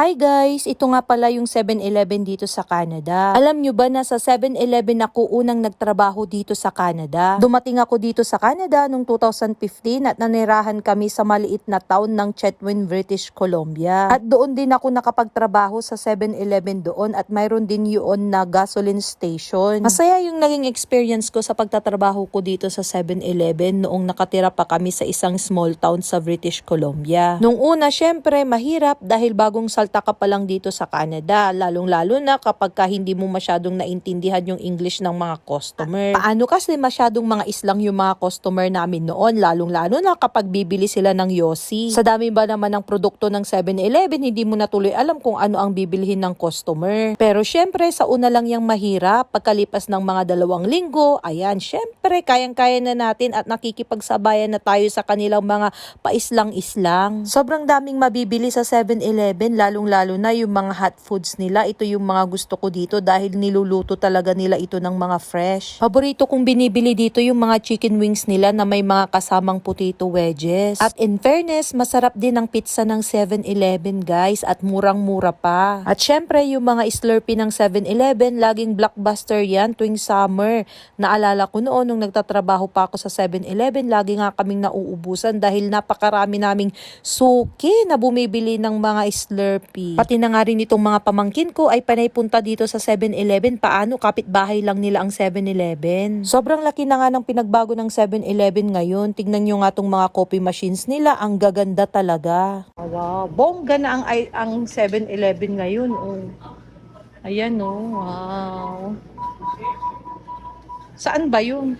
Hi guys! Ito nga pala yung 7-Eleven dito sa Canada. Alam nyo ba na sa 7-Eleven ako unang nagtrabaho dito sa Canada? Dumating ako dito sa Canada noong 2015 at nanirahan kami sa maliit na town ng Chetwynd, British Columbia. At doon din ako nakapagtrabaho sa 7-Eleven doon at mayroon din yun na gasoline station. Masaya yung naging experience ko sa pagtatrabaho ko dito sa 7-Eleven noong nakatira pa kami sa isang small town sa British Columbia. Nung una, syempre, mahirap dahil bagong salta ka pa lang dito sa Canada, lalong-lalo na kapag ka hindi mo masyadong naintindihan yung English ng mga customer. Paano kasi masyadong mga islang yung mga customer namin noon, lalong-lalo na kapag bibili sila ng Yossi. Sa dami ba naman ng produkto ng 7-Eleven, hindi mo na tuloy alam kung ano ang bibilhin ng customer. Pero syempre, sa una lang yung mahirap, pagkalipas ng mga dalawang linggo, ayan, syempre, kayang-kaya na natin at nakikipagsabayan na tayo sa kanilang mga paislang-islang. Sobrang daming mabibili sa 7-Eleven, lalong-lalo na yung mga hot foods nila. Ito yung mga gusto ko dito dahil niluluto talaga nila ito ng mga fresh. Paborito kong binibili dito yung mga chicken wings nila na may mga kasamang potato wedges. At in fairness, masarap din ang pizza ng 7-Eleven guys at murang-mura pa. At syempre, yung mga Slurpee ng 7-Eleven, laging blockbuster yan tuwing summer. Naalala ko noon nung nagtatrabaho pa ako sa 7-Eleven, lagi nga kaming nauubusan dahil napakarami naming suki na bumibili ng mga Slurpee. Pati na nga rin itong mga pamangkin ko ay panay punta dito sa 7-Eleven. Paano kapitbahay lang nila ang 7-Eleven? Sobrang laki na nga ng pinagbago ng 7-Eleven ngayon. Tignan nyo nga tong mga coffee machines nila. Ang gaganda talaga. Wow, bongga na ang, ang 7-Eleven ngayon. Oh. Ayan oh, wow. Saan ba yun?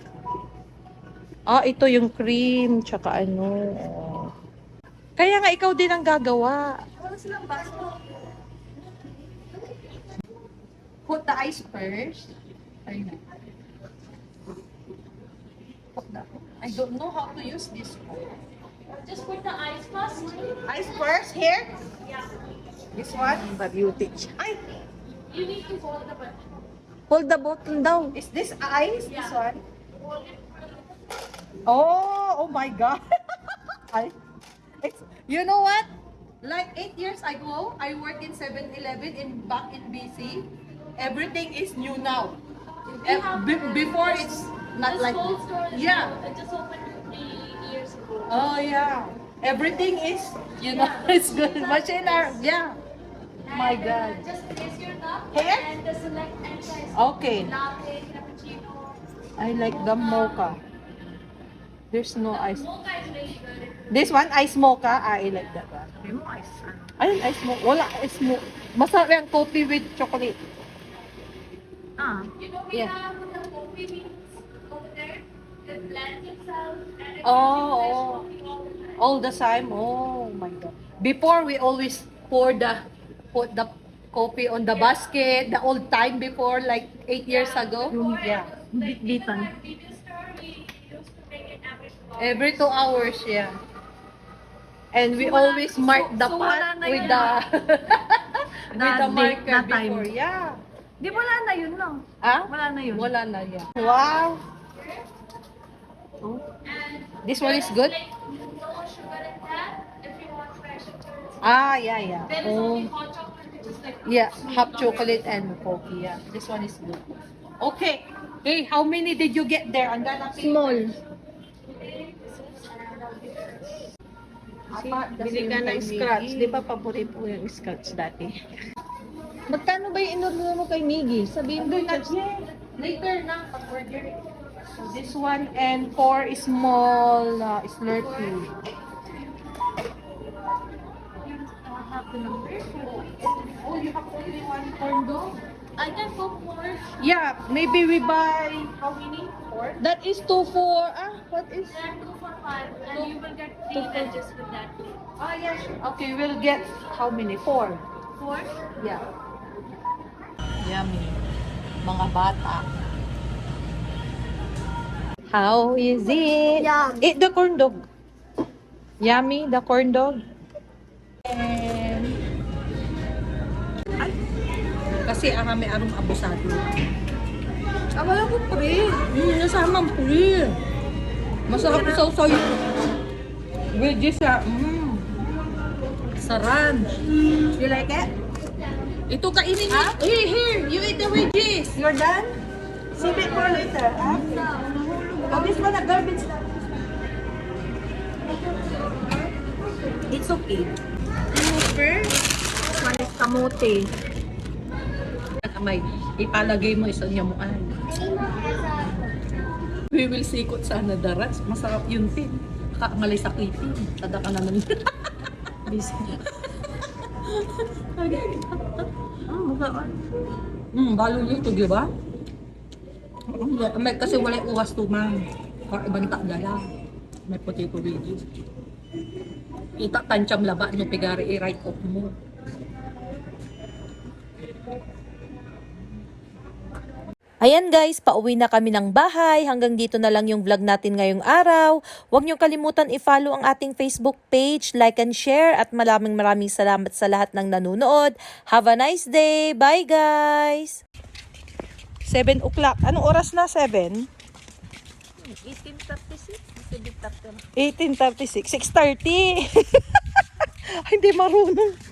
Ah, ito yung cream, tsaka ano. oh. Kaya nga ikaw din ang gagawa. Put the ice first. Ayun. Put the- I don't know how to use this one. Just put the ice first. Ice first, here? Yeah. This one? The beauty. Ay, You need to hold the button. hold the bottle down. Is this ice? This Yeah. one? Hold it. Oh, oh my God. I, it's, you know what? Like eight years ago, I worked in 7-Eleven in back in BC. Everything is new now. Eh, be- before it's not This like whole store is yeah. new. It just opened three years ago. Oh yeah. Everything is you know Yeah. it's good. Machine are yeah. my And, God. Uh, just place your cup Here? and the select and size. Okay. Latte, cappuccino. I like the mocha. There's no ice. Mocha is really good. This one ice mocha. I like that one. Ayun, ice mocha. Wala ice mocha. Masarap yung coffee with chocolate. Ah, You know, we Yeah. have the coffee beans over there. And it Oh, oh. all the time. Oh my god. Before we always pour the put the coffee on the basket. The old time before, like eight years ago. Yeah. bit-bitan. Previous store, we used to make it every two hours. Every two hours, yeah. And we So, wala- always mark the so, pot wala na with the with the marker that time. before. Yeah. Di wala na yun, no? Ah? Wala na yun. Wala na yan. Wow. Oh. This one is good? No sugar in that. If you want fresh Ah, yeah, yeah. there is Oh. only hot chocolate, which is like Yeah, sweet hot chocolate and coffee. Yeah, this one is good. Okay. Hey, how many did you get there? Ang Small. Bili ka ng scratch. Di ba paborito ko yung scratch dati? Magkano ba yung inorder mo kay Miggy? Sabihin mo yet. Later na, pag-order. So this one and four small uh, Slurpee. Oh, you have only one corn dog? I can cook more. Yeah, maybe we buy how many? Four? That is 2 for, ah, what is? Then two for five, and you will get three veggies with that. Yeah, sure. Okay, we'll get how many? Four. Four. Yeah. Yummy. Mga bata. How is it? Yum. Eat the corn dog. Yummy, the corn dog. And... Ay. Kasi arami arong abusado. Ah, wala ko pre. Mm, nasamang pre. Masarap sa sa'yo. Veggies ah. Mm. sa ranch. You like it? Ito kainin niyo. Here, here. You eat the wedges. You're done? Save it for later, huh? Oh, this one a garbage. It's okay. Super. Manis kamote. May ipalagay mo isa niya muan. We will sikot sa nadarats. Masarap yun tin. Kaangalay sa kitin. Tada ka naman. Biscuit. Oh, mukha Hmm, balo yun to, di ba? May, kasi wala uwas to. Or ibang takdala. May potato wedges. Ita tancham laba no pigari i-write off mo. Ayan guys, pauwi na kami ng bahay. Hanggang dito na lang yung vlog natin ngayong araw. Huwag niyong kalimutan i-follow ang ating Facebook page, like and share. At maraming maraming salamat sa lahat ng nanonood. Have a nice day. Bye guys! 7 o'clock. Anong oras na? 7? 18.36. 6.30. Hindi marunong.